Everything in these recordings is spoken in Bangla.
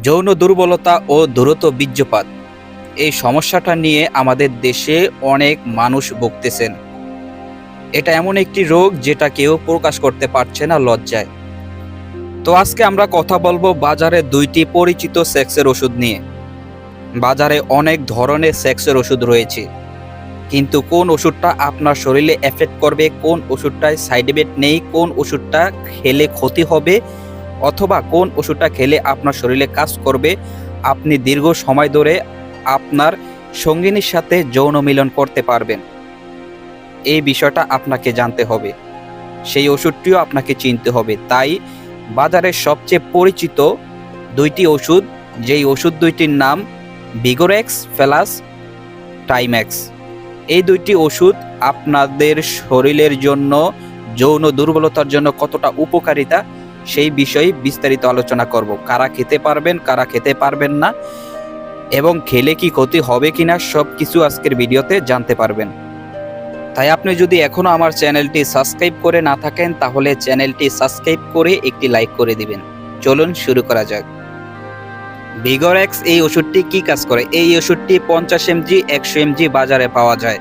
যৌন দুর্বলতা ও দ্রুত বীর্যপাত। এই সমস্যাটা নিয়ে আমাদের দেশে অনেক মানুষ ভুগতেছেন। এটা এমন একটি রোগ যেটা কেউ প্রকাশ করতে পারছে না লজ্জায়। তো আজকে আমরা কথা বলব বাজারে দুইটি পরিচিত সেক্সের ওষুধ নিয়ে। বাজারে অনেক ধরনের সেক্সের ওষুধ রয়েছে। কিন্তু কোন ওষুধটা আপনার শরীরে এফেক্ট করবে, কোন ওষুধটায় সাইড এফেক্ট নেই, কোন ওষুধটা খেলে ক্ষতি হবে অথবা কোন ওষুধটা খেলে আপনার শরীরে কাজ করবে, আপনি দীর্ঘ সময় ধরে আপনার সঙ্গিনীর সাথে যৌন মিলন করতে পারবেন। এই বিষয়টা আপনাকে জানতে হবে। সেই ওষুধটিও আপনাকে চিনতে হবে। তাই বাজারের সবচেয়ে পরিচিত দুইটি ওষুধ, যেই ওষুধ দুইটির নাম বিগোরেক্স ফেলাস, টাইম্যাক্স। এই দুইটি ওষুধ আপনাদের শরীরের জন্য যৌন দুর্বলতার জন্য কতটা উপকারিতা সেই বিষয়ে বিস্তারিত আলোচনা করব। কারা খেতে পারবেন, কারা খেতে পারবেন না, এবং খেলে কি ক্ষতি হবে কিনা সব কিছু আজকের ভিডিওতে জানতে পারবেন। তাই আপনি যদি এখনও আমার চ্যানেলটি সাবস্ক্রাইব করে না থাকেন, তাহলে চ্যানেলটি সাবস্ক্রাইব করে একটি লাইক করে দিবেন। চলুন শুরু করা যাক। ভিগোরেক্স এই ওষুধটি কি কাজ করে? এই ওষুধটি পঞ্চাশ এমজি, একশো এমজি বাজারে পাওয়া যায়।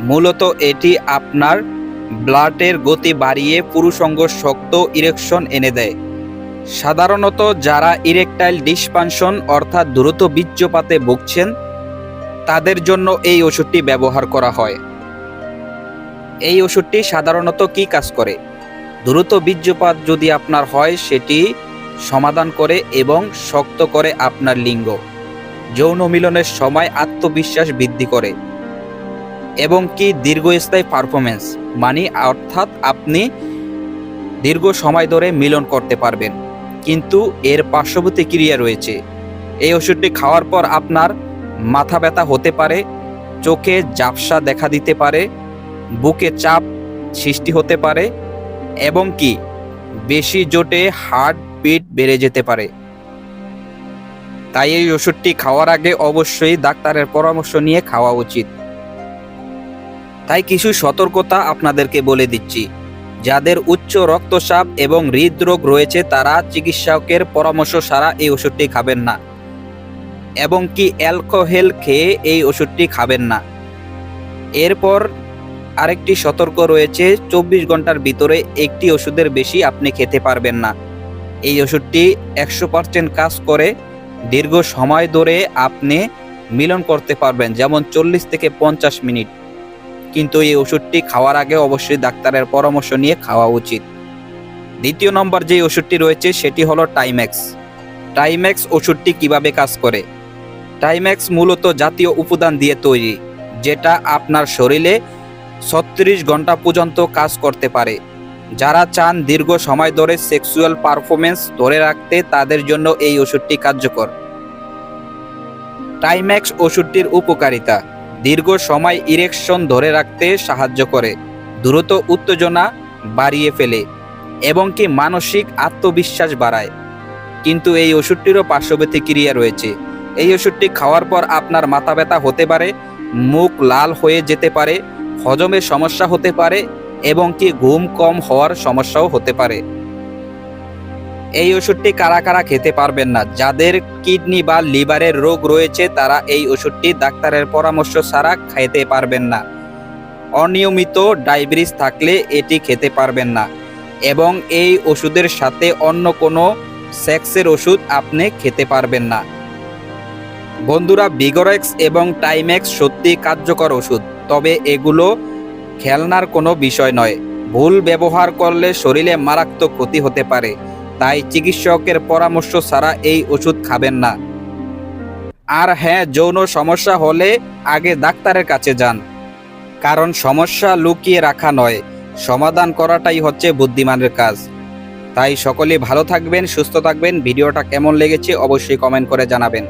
মূলত এটি আপনার ব্লাডের গতি বাড়িয়ে পুরুষঙ্গ শক্ত ইরেকশন এনে দেয়। সাধারণত যারা ইরেকটাইল ডিসপানশন অর্থাৎ দ্রুত বীর্যপাতে ভুগছেন, তাদের জন্য এই ওষুধটি ব্যবহার করা হয়। এই ওষুধটি সাধারণত কি কাজ করে? দ্রুত বীর্যপাত যদি আপনার হয়, সেটি সমাধান করে এবং শক্ত করে আপনার লিঙ্গ। যৌন মিলনের সময় আত্মবিশ্বাস বৃদ্ধি করে। এবং কি দীর্ঘস্থায়ী পারফরমেন্স মানে অর্থাৎ আপনি দীর্ঘ সময় ধরে মিলন করতে পারবেন। কিন্তু এর পার্শ্ববর্তী ক্রিয়া রয়েছে। এই ওষুধটি খাওয়ার পর আপনার মাথা ব্যথা হতে পারে, চোখে ঝাপসা দেখা দিতে পারে, বুকে চাপ সৃষ্টি হতে পারে এবং কি বেশি জোটে হার্ট বিট বেড়ে যেতে পারে। তাই এই ওষুধটি খাওয়ার আগে অবশ্যই ডাক্তারের পরামর্শ নিয়ে খাওয়া উচিত। তাই কিছু সতর্কতা আপনাদেরকে বলে দিচ্ছি। যাদের উচ্চ রক্তচাপ এবং হৃদরোগ রয়েছে, তারা চিকিৎসকের পরামর্শ ছাড়া এই ওষুধটি খাবেন না। এবং কি অ্যালকোহল খেয়ে এই ওষুধটি খাবেন না। এরপর আরেকটি সতর্ক রয়েছে, চব্বিশ ঘণ্টার ভিতরে একটি ওষুধের বেশি আপনি খেতে পারবেন না। এই ওষুধটি একশো পার্সেন্ট কাজ করে, দীর্ঘ সময় ধরে আপনি মিলন করতে পারবেন, যেমন চল্লিশ থেকে পঞ্চাশ মিনিট। কিন্তু এই ওষুধটি খাওয়ার আগে অবশ্যই ডাক্তারের পরামর্শ নিয়ে খাওয়া উচিত। দ্বিতীয় নম্বর যে ওষুধটি রয়েছে, সেটি হলো টাইম্যাক্স টাইম্যাক্স ওষুধটি কীভাবে কাজ করে? টাইম্যাক্স মূলত জাতীয় উপাদান দিয়ে তৈরি, যেটা আপনার শরীরে ছত্রিশ ঘণ্টা পর্যন্ত কাজ করতে পারে। যারা চান দীর্ঘ সময় ধরে সেক্সুয়াল পারফরমেন্স ধরে রাখতে, তাদের জন্য এই ওষুধটি কার্যকর। টাইম্যাক্স ওষুধটির উপকারিতা। দীর্ঘ সময় ইরেকশন ধরে রাখতে সাহায্য করে, দ্রুত উত্তেজনা বাড়িয়ে ফেলে এবং কি মানসিক আত্মবিশ্বাস বাড়ায়। কিন্তু এই ওষুধটিরও পার্শ্বপ্রতিক্রিয়া রয়েছে। এই ওষুধটি খাওয়ার পর আপনার মাথা ব্যথা হতে পারে, মুখ লাল হয়ে যেতে পারে হজমের সমস্যা হতে পারে এবং কি ঘুম কম হওয়ার সমস্যাও হতে পারে। এই ওষুধটি কারা কারা খেতে পারবেন না? যাদের কিডনি বা লিভারের রোগ রয়েছে, তারা এই ওষুধটি ডাক্তারের পরামর্শ ছাড়া খেতে পারবেন না। অনিয়মিত ডায়াবেটিস থাকলে এটি খেতে পারবেন না এবং এই ওষুধের সাথে অন্য কোনো সেক্সের ওষুধ আপনি খেতে পারবেন না। বন্ধুরা, বিগোরেক্স এবং টাইম্যাক্স সত্যি কার্যকর ওষুধ, তবে এগুলো খেলনার কোনো বিষয় নয়। ভুল ব্যবহার করলে শরীরে মারাত্মক ক্ষতি হতে পারে। তাই চিকিৎসকের পরামর্শ ছাড়া এই ওষুধ খাবেন না। আর হ্যাঁ যৌন সমস্যা হলে আগে ডাক্তারের কাছে যান। কারণ সমস্যা লুকিয়ে রাখা নয়, সমাধান করাটাই হচ্ছে বুদ্ধিমানের কাজ। তাই সকলে ভালো থাকবেন, সুস্থ থাকবেন। ভিডিওটা কেমন লেগেছে অবশ্যই কমেন্ট করে জানাবেন।